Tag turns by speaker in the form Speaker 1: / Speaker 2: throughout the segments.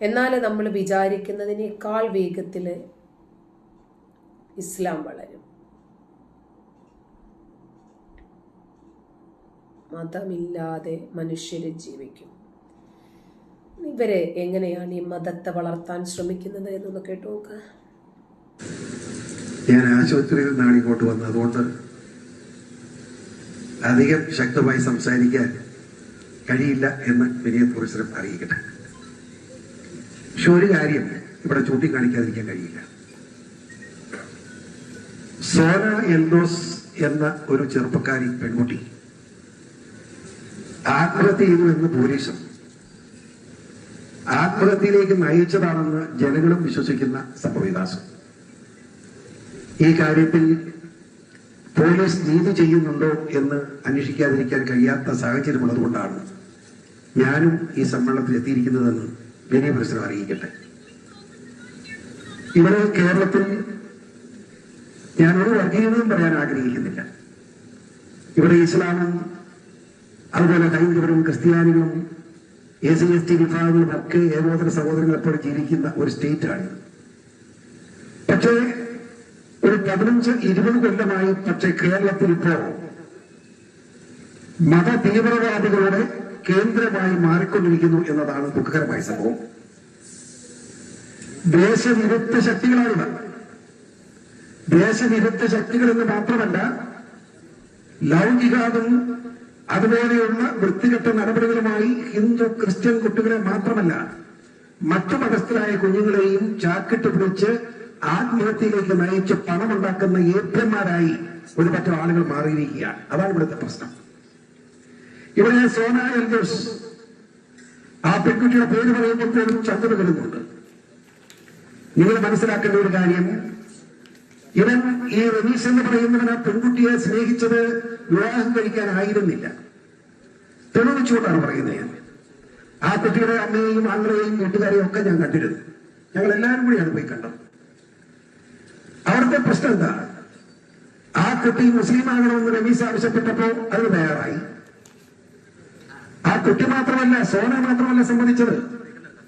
Speaker 1: എന്നാൽ നമ്മൾ വിചാരിക്കുന്നതിനേക്കാൾ വേഗത്തിൽ ഇസ്ലാം വളരും. മതമില്ലാതെ മനുഷ്യർ ജീവിക്കും. ഇവരെ എങ്ങനെയാണ് ഈ മതത്തെ വളർത്താൻ ശ്രമിക്കുന്നത് എന്നൊന്ന് കേട്ടു നോക്കുക
Speaker 2: ഞാൻ ആശുപത്രിയിൽ നിന്നാണ് ഇങ്ങോട്ട് വന്നത് അതുകൊണ്ട് അധികം ശക്തമായി സംസാരിക്കാൻ കഴിയില്ല എന്ന് വിനയ പുരുഷനും അറിയിക്കട്ടെ. പക്ഷെ ഒരു കാര്യം ഇവിടെ ചൂണ്ടിക്കാണിക്കാതിരിക്കാൻ കഴിയില്ല. സോന എൽദോസ് എന്ന ഒരു ചെറുപ്പക്കാരി പെൺകുട്ടി ആത്മഹത്യ ചെയ്തു എന്ന് പോലീസും ആത്മഹത്യയിലേക്ക് നയിച്ചതാണെന്ന് ജനങ്ങളും വിശ്വസിക്കുന്ന സംഭവവികാസം. ഈ കാര്യത്തിൽ പോലീസ് നീതി ചെയ്യുന്നുണ്ടോ എന്ന് അന്വേഷിക്കാതിരിക്കാൻ കഴിയാത്ത സാഹചര്യമുള്ളതുകൊണ്ടാണ് ഞാനും ഈ സമ്മേളനത്തിൽ എത്തിയിരിക്കുന്നതെന്ന് വിനയ പ്രശ്നം അറിയിക്കട്ടെ. ഇവിടെ കേരളത്തിൽ ഞാൻ ഒരു വർഗീയതയും പറയാൻ ആഗ്രഹിക്കുന്നില്ല. ഇവിടെ ഇസ്ലാമും അതുപോലെ ഹൈന്ദവരും ക്രിസ്ത്യാനികളും എ സി എസ് ടി വിഭാഗങ്ങളും ഒക്കെ ഏകോദര സഹോദരങ്ങളെപ്പോലെ ജീവിക്കുന്ന ഒരു സ്റ്റേറ്റാണ്. പക്ഷേ ഒരു പതിനഞ്ച് ഇരുപത് കൊല്ലമായി പക്ഷേ കേരളത്തിൽ ഇപ്പോ മത തീവ്രവാദികളുടെ കേന്ദ്രമായി മാറിക്കൊണ്ടിരിക്കുന്നു എന്നതാണ് ദുഃഖകരമായ സംഭവം. ദേശവിരുദ്ധ ശക്തികളാണിവ ദേശവിരുദ്ധ ശക്തികൾ എന്ന് മാത്രമല്ല ലൗകികാതും അതുപോലെയുള്ള വൃത്തികെട്ട നടപടികളുമായി ഹിന്ദു ക്രിസ്ത്യൻ കുട്ടികളെ മാത്രമല്ല മറ്റു മതസ്ഥരായ കുഞ്ഞുങ്ങളെയും ചാക്കിട്ട് പിടിച്ച് ആത്മഹത്യയിലേക്ക് നയിച്ച് പണമുണ്ടാക്കുന്ന ഏപ്യന്മാരായി ഒരു ആളുകൾ മാറിയിരിക്കുകയാണ്. അതാണ് ഇവിടുത്തെ പ്രശ്നം. ഇവിടെ സോന എൽദോസ് ആ പെൺകുട്ടിയുടെ പേര് പറയുമ്പോഴത്തേനും ചന്ദ്ര വരുന്നുണ്ട്. നിങ്ങൾ മനസ്സിലാക്കേണ്ട ഒരു കാര്യം. ഇവൻ ഈ റമീസ് എന്ന് പറയുന്നവൻ ആ പെൺകുട്ടിയെ സ്നേഹിച്ചത് വിവാഹം കഴിക്കാനായിരുന്നില്ല തെളിവിച്ചുകൊണ്ടാണ് പറയുന്നത് ഞാൻ. ആ കുട്ടിയുടെ അമ്മയെയും ആങ്ങളെയും വീട്ടുകാരെയും ഒക്കെ ഞാൻ കണ്ടിരുന്നു. ഞങ്ങൾ എല്ലാവരും കൂടിയാണ് പോയി കണ്ടത് അവിടുത്തെ പ്രശ്നം എന്താ ആ കുട്ടി മുസ്ലിം ആകണമെന്ന് റമീസ് ആവശ്യപ്പെട്ടപ്പോ അതിന് തയ്യാറായി. കുട്ടി മാത്രമല്ല സോന മാത്രമല്ല സമ്മതിച്ചത്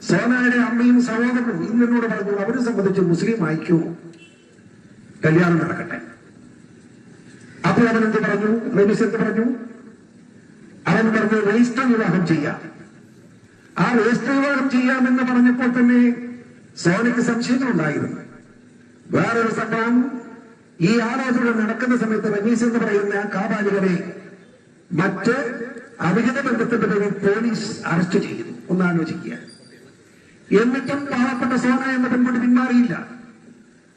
Speaker 2: സോനയുടെ അമ്മയും സഹോദരനും ഇന്നോട് പറഞ്ഞു അവരും സംബന്ധിച്ച് മുസ്ലിം ആയിക്കൂ. കല്യാണം നടക്കട്ടെ. അപ്പോൾ അവൻ എന്ത് പറഞ്ഞു? റമീസ് എന്ത് പറഞ്ഞു അവൻ പറഞ്ഞു രജിസ്റ്റർ വിവാഹം ചെയ്യാം. ആ രജിസ്റ്റർ വിവാഹം ചെയ്യാമെന്ന് പറഞ്ഞപ്പോൾ തന്നെ സോനയ്ക്ക് സംശയങ്ങളുണ്ടായിരുന്നു. വേറൊരു സംഭവം ഈ ആരാധന നടക്കുന്ന സമയത്ത് റമീസ് എന്ന് പറയുന്ന കാബാലികളെ മറ്റ് അവിഹിത ബന്ധത്തിന്റെ പോലീസ് അറസ്റ്റ് ചെയ്തു. ഒന്ന് ആലോചിക്കുക. എന്നിട്ടും പാവപ്പെട്ട സോന എന്ന പെൺകുട്ടി പിന്മാറിയില്ല.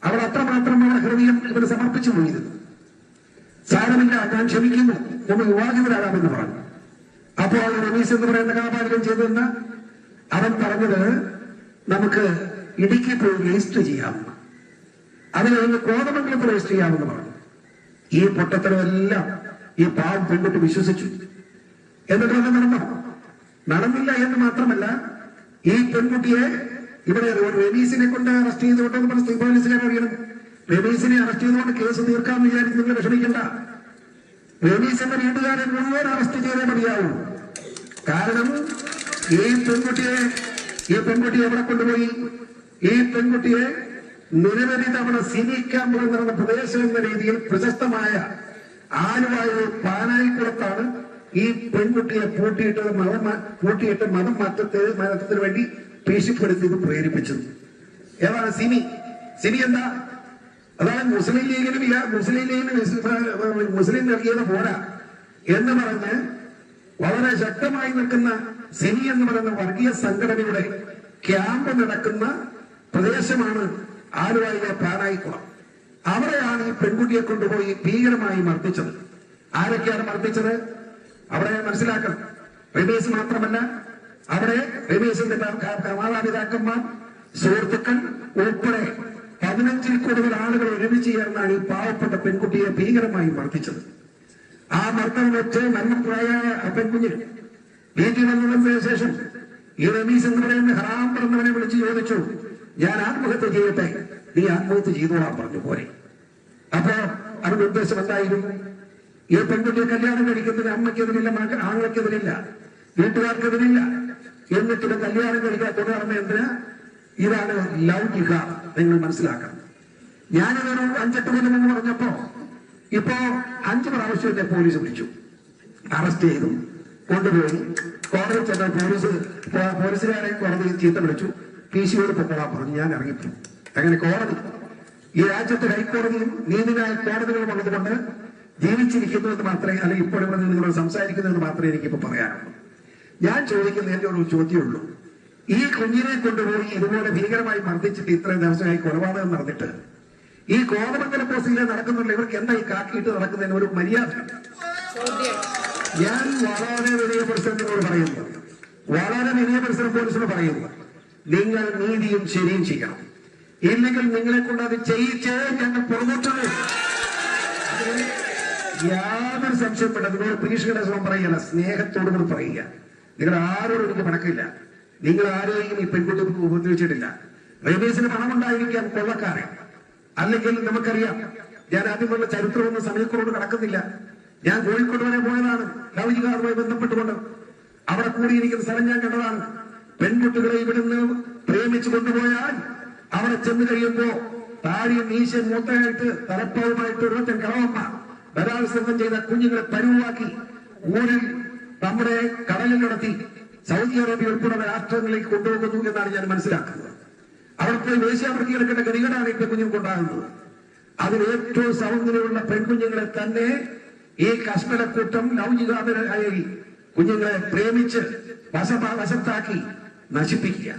Speaker 2: അവൾ അത്രമാത്രം ഹൃദയം ഇവിടെ സമർപ്പിച്ചു പോയിരുന്നു സാരമില്ല ഞാൻ ക്ഷമിക്കുന്നു. നമ്മൾ വിവാഹിതരാകാമെന്ന് പറഞ്ഞു. അപ്പോൾ രമീസ് എന്ന് പറയുന്ന കാപാലികം ചെയ്തെന്ന് അവൻ പറഞ്ഞത് നമുക്ക് ഇടുക്കി പോയി രജിസ്റ്റർ ചെയ്യാമെന്ന് അത് കഴിഞ്ഞ് കോതമംഗലത്ത് രജിസ്റ്റർ ചെയ്യാമെന്ന് പറഞ്ഞു. ഈ പൊട്ടത്തരമെല്ലാം ഈ പാവം പെൺകുട്ടി വിശ്വസിച്ചു. എന്നിട്ട് നടന്നോ നടന്നില്ല എന്ന് മാത്രമല്ല ഈ പെൺകുട്ടിയെ ഇവിടെ റമീസിനെ കൊണ്ട് അറസ്റ്റ് ചെയ്തുകൊണ്ടെന്ന് പറഞ്ഞ പോലീസിനെ അറിയണം. റമീസിനെ അറസ്റ്റ് ചെയ്തുകൊണ്ട് കേസ് തീർക്കാമെന്ന് വിചാരിച്ച് നിങ്ങൾ വിഷമിക്കണ്ട. റമീസ് എന്ന വീട്ടുകാരൻ മുഴുവൻ അറസ്റ്റ് ചെയ്തേ മതിയാവൂ. കാരണം ഈ പെൺകുട്ടിയെ ഈ പെൺകുട്ടിയെ എവിടെ കൊണ്ടുപോയി? ഈ പെൺകുട്ടിയെ നിരവധി തവണ സിനി ക്യാമ്പുകൾ നടന്ന പ്രദേശം എന്ന രീതിയിൽ പ്രശസ്തമായ ആലുവായൂർ പാനായിക്കുളത്താണ് ഈ പെൺകുട്ടിയെ പൂട്ടിയിട്ട് മതം പൂട്ടിയിട്ട് മതം മാറ്റത്തെ മാറ്റത്തിന് വേണ്ടി പേശിപ്പെടുത്തിയത് പ്രേരിപ്പിച്ചത്. ഏതാണ് സിമി? സിമി എന്താ? അതാണ് മുസ്ലിം ലീഗിനും ഇല്ല മുസ്ലിം ലീഗിനും മുസ്ലിം നൽകിയത് പോരാ. എന്ന് പറഞ്ഞ് വളരെ ശക്തമായി നിൽക്കുന്ന സിമി എന്ന് പറയുന്ന വർഗീയ സംഘടനയുടെ ക്യാമ്പ് നടക്കുന്ന പ്രദേശമാണ് ആലുവായിലെ പാനായിക്കുളം. അവിടെയാണ് ഈ പെൺകുട്ടിയെ കൊണ്ടുപോയി ഭീകരമായി മർദ്ദിച്ചത്. ആരൊക്കെയാണ് മർദ്ദിച്ചത്? അവിടെ മനസ്സിലാക്കണം. റമീസ് മാത്രമല്ല അവിടെ ക- മാതാപിതാക്കന്മാർ സുഹൃത്തുക്കൾ ഉൾപ്പെടെ പതിനഞ്ചിൽ കൂടുതൽ ആളുകൾ ഒരുമിച്ച് ചേർന്നാണ് ഈ പാവപ്പെട്ട പെൺകുട്ടിയെ ഭീകരമായി മർദ്ദിച്ചത്. ആ മർദ്ദം വെച്ച് മരണപ്രായായ ആ പെൺകുഞ്ഞ് വീട്ടിൽ വന്നതിന് ശേഷം ഈ റമീസ് എന്ന് പറയുന്ന ഹറാം പറഞ്ഞവനെ വിളിച്ച് ചോദിച്ചു ഞാൻ ആത്മഹത്യ ചെയ്യട്ടെ? നീ ആത്മഹത്യ ചെയ്തോളാം പറഞ്ഞു പോരെ. അപ്പോ അവന്റെ ഉദ്ദേശം എന്തായിരുന്നു? ഈ പെൺകുട്ടിയെ കല്യാണം കഴിക്കുന്നതിന് അമ്മയ്ക്കെതിരില്ല ആങ്ങളയ്ക്കെതിരില്ല വീട്ടുകാർക്കെതിരില്ല. എന്നിട്ട് കല്യാണം കഴിക്കാൻ തുടർന്ന് എന്തിന്? ഇതാണ് ലൗകിക നിങ്ങൾ മനസ്സിലാക്കണം. ഞാനിതൊരു അഞ്ചെട്ട് കൊല്ലം എന്ന് പറഞ്ഞപ്പോ ഇപ്പോ അഞ്ചു പ്രാവശ്യം എന്നെ പോലീസ് വിളിച്ചു. അറസ്റ്റ് ചെയ്തു. കൊണ്ടുപോയി. കോടതി ചെന്ന പോലീസ് പോലീസുകാരെ കോടതി ചീത്ത വിളിച്ചു. പി സിയോട് പൊക്കോളാൻ പറഞ്ഞു. ഞാൻ ഇറങ്ങിപ്പോയി. അങ്ങനെ കോടതി ഈ രാജ്യത്തെ ഹൈക്കോടതിയും നീതിന്യായ കോടതികളും ഉള്ളതുകൊണ്ട് ജീവിച്ചിരിക്കുന്നു എന്ന് മാത്രമേ അല്ലെങ്കിൽ ഇപ്പോഴും നിങ്ങളോട് സംസാരിക്കുന്നു എന്ന് മാത്രമേ എനിക്കിപ്പോ പറയാനുള്ളൂ. ഞാൻ ചോദിക്കുന്ന എന്റെ ഒരു ചോദ്യമുള്ളൂ. ഈ കുഞ്ഞിനെ കൊണ്ടുപോയി ഇതുപോലെ ഭീകരമായി മർദ്ദിച്ചിട്ട് ഇത്രയും ദിവസമായി കൊലപാതകം നടന്നിട്ട് ഈ കോതമംഗലം പോസ്റ്റിലെ നടക്കുന്നുള്ള ഇവർക്ക് എന്താ ഈ കാക്കിയിട്ട് നടക്കുന്നതിന് ഒരു മര്യാദ? ഞാൻ വളരെ വിനയപരിസരത്തിനോട് പറയുന്നു. വളരെ വിനയപരിസരം പോലീസിനോട് പറയുന്നു. നിങ്ങൾ നീതിയും ശരിയും ചെയ്യണം. ഇല്ലെങ്കിൽ നിങ്ങളെ കൊണ്ട് അത് ചെയ്യിച്ചേ ഞങ്ങൾ പുറമോട്ടത് യാതൊരു സംശയപ്പെട്ട നിങ്ങളോട് പരീക്ഷയുടെ ശ്രമം പറയുകയല്ല സ്നേഹത്തോട് കൂടി പറയുക. നിങ്ങൾ ആരോടും എനിക്ക് പണക്കില്ല. നിങ്ങൾ ആരെയും ഈ പെൺകുട്ടി ഉപദ്രവിച്ചിട്ടില്ല. പണം പണമുണ്ടായിരിക്കാം കൊള്ളക്കാരൻ. അല്ലെങ്കിൽ നമുക്കറിയാം ഞാൻ ആദ്യമുള്ള ചരിത്രമൊന്നും സമയക്കുറവ് കടക്കുന്നില്ല ഞാൻ കോഴിക്കോട് വരെ പോയതാണ് ലൗകികാറുമായി ബന്ധപ്പെട്ടുകൊണ്ട്. അവിടെ കൂടിയിരിക്കുന്ന സ്ഥലം ഞാൻ കണ്ടതാണ്. പെൺകുട്ടികളെ ഇവിടുന്ന് പ്രേമിച്ചു കൊണ്ടുപോയാൽ അവിടെ ചെന്ന് കഴിയുമ്പോ താഴെ മീശ മൂത്തയായിട്ട് തലപ്പാവുമായിട്ട് ഒരുത്തൻ കളവമ്മ. ബലാത്സംഗം ചെയ്ത കുഞ്ഞുങ്ങളെ പരുവാക്കി ഊരിൽ നമ്മുടെ കടലിൽ നടത്തി സൗദി അറേബ്യ ഉൾപ്പെടെ രാഷ്ട്രങ്ങളിലേക്ക് കൊണ്ടുപോകുന്നു എന്നാണ് ഞാൻ മനസ്സിലാക്കുന്നത്. അവർക്ക് വേശ്യാവൃത്തി എടുക്കേണ്ട ഗതികേടാണ് ഇപ്പൊ കുഞ്ഞുങ്ങൾക്കുണ്ടാകുന്നത് അതിൽ ഏറ്റവും സൗന്ദര്യമുള്ള പെൺകുഞ്ഞുങ്ങളെ തന്നെ ഈ കശ്മലക്കൂട്ടം ലൗകികാതരായി കുഞ്ഞുങ്ങളെ പ്രേമിച്ച് വശ വശത്താക്കി നശിപ്പിക്കുക.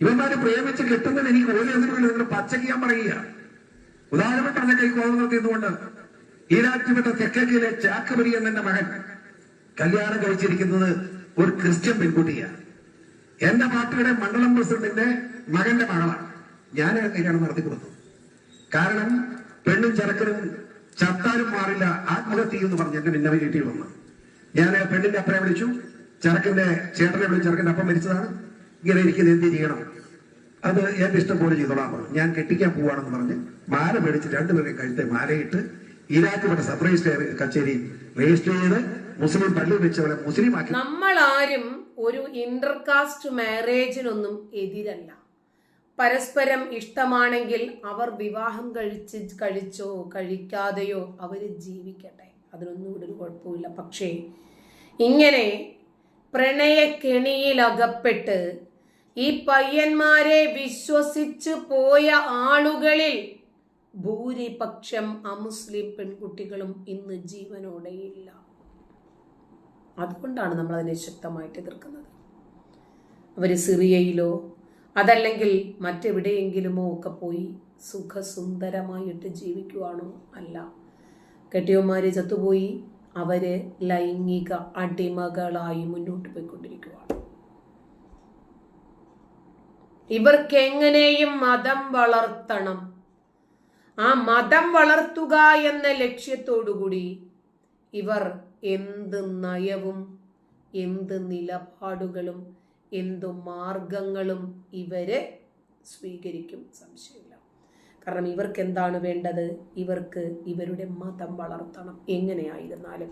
Speaker 2: ഇവന്മാര് പ്രേമിച്ച് കിട്ടുന്നത് എനിക്ക് ഒരു നിങ്ങൾ പച്ചയ്ക്ക് ഞാൻ പറയുക ഉദാഹരണം പറഞ്ഞ കൈ കോതം തീർന്നുകൊണ്ട് ഈരാറ്റുപെട്ട തെക്കേക്കിലെ ചാക്കബരി എന്നെ മകൻ കല്യാണം കഴിച്ചിരിക്കുന്നത് ഒരു ക്രിസ്ത്യൻ പെൺകുട്ടിയാണ്. എന്റെ പാർട്ടിയുടെ മണ്ഡലം പ്രസിഡന്റിന്റെ മകന്റെ മകളാണ്. ഞാൻ കല്യാണം നടത്തി കൊടുത്തു. കാരണം പെണ്ണും ചെറുക്കനും ചത്താലും മാറില്ല ആത്മഹത്യ എന്ന് പറഞ്ഞ് എന്റെ പിന്നെ കിട്ടി വന്നു ഞാൻ പെണ്ണിന്റെ അപ്പനെ വിളിച്ചു. ചെറുക്കന്റെ ചേട്ടനെ വിളിച്ചു ചെറുക്കന്റെ അപ്പം മരിച്ചതാണ്. ഇങ്ങനെ ഇരിക്കുന്നത് എന്ത് ചെയ്യണം? അത് എന്റെ ഇഷ്ടം പോലെ ചെയ്തോളാം ഞാൻ കെട്ടിക്കാൻ പോവാണെന്ന് പറഞ്ഞ് മാല മേടിച്ച് രണ്ടുപേരെയും കഴുത്തെ മാലയിട്ട് ഈരാറ്റുപെട്ട സബ് രജിസ്റ്റർ കച്ചേരി രജിസ്റ്റർ ചെയ്ത് മുസ്ലിം പള്ളി വെച്ചവരെ മുസ്ലിം ആക്കി
Speaker 1: നമ്മൾ ആരും ഒരു ഇന്റർകാസ്റ്റ് മാരേജിനൊന്നും എതിരല്ല. പരസ്പരം ഇഷ്ടമാണെങ്കിൽ അവർ വിവാഹം കഴിച്ച് കഴിച്ചോ കഴിക്കാതെയോ അവർ ജീവിക്കട്ടെ. അതിനൊന്നും ഒരു കുഴപ്പമില്ല പക്ഷേ ഇങ്ങനെ പ്രണയക്കെണിയിലകപ്പെട്ട് ഈ പയ്യന്മാരെ വിശ്വസിച്ച് പോയ ആളുകളിൽ ഭൂരിപക്ഷം അമുസ്ലിം പെൺകുട്ടികളും ഇന്ന് ജീവനോടെയില്ല. അതുകൊണ്ടാണ് നമ്മൾ അതിനെ ശക്തമായിട്ട് എതിർക്കുന്നത്. അവർ സിറിയയിലോ അതല്ലെങ്കിൽ മറ്റെവിടെയെങ്കിലുമോ ഒക്കെ പോയി സുഖസുന്ദരമായിട്ട് ജീവിക്കുവാണോ അല്ല. കെട്ടിയന്മാര് ചത്തുപോയി അവർ ലൈംഗിക അടിമകളായി മുന്നോട്ട് പോയിക്കൊണ്ടിരിക്കുവാണ്. ഇവർക്ക് എങ്ങനെയും മതം വളർത്തണം. ആ മതം വളർത്തുക എന്ന ലക്ഷ്യത്തോടുകൂടി ഇവർ എന്ത് നയവും എന്ത് നിലപാടുകളും എന്തു മാർഗങ്ങളും ഇവരെ സ്വീകരിക്കും. സംശയമില്ല. കാരണം ഇവർക്ക് എന്താണ് വേണ്ടത്? ഇവർക്ക് ഇവരുടെ മതം വളർത്തണം. എങ്ങനെയായിരുന്നാലും.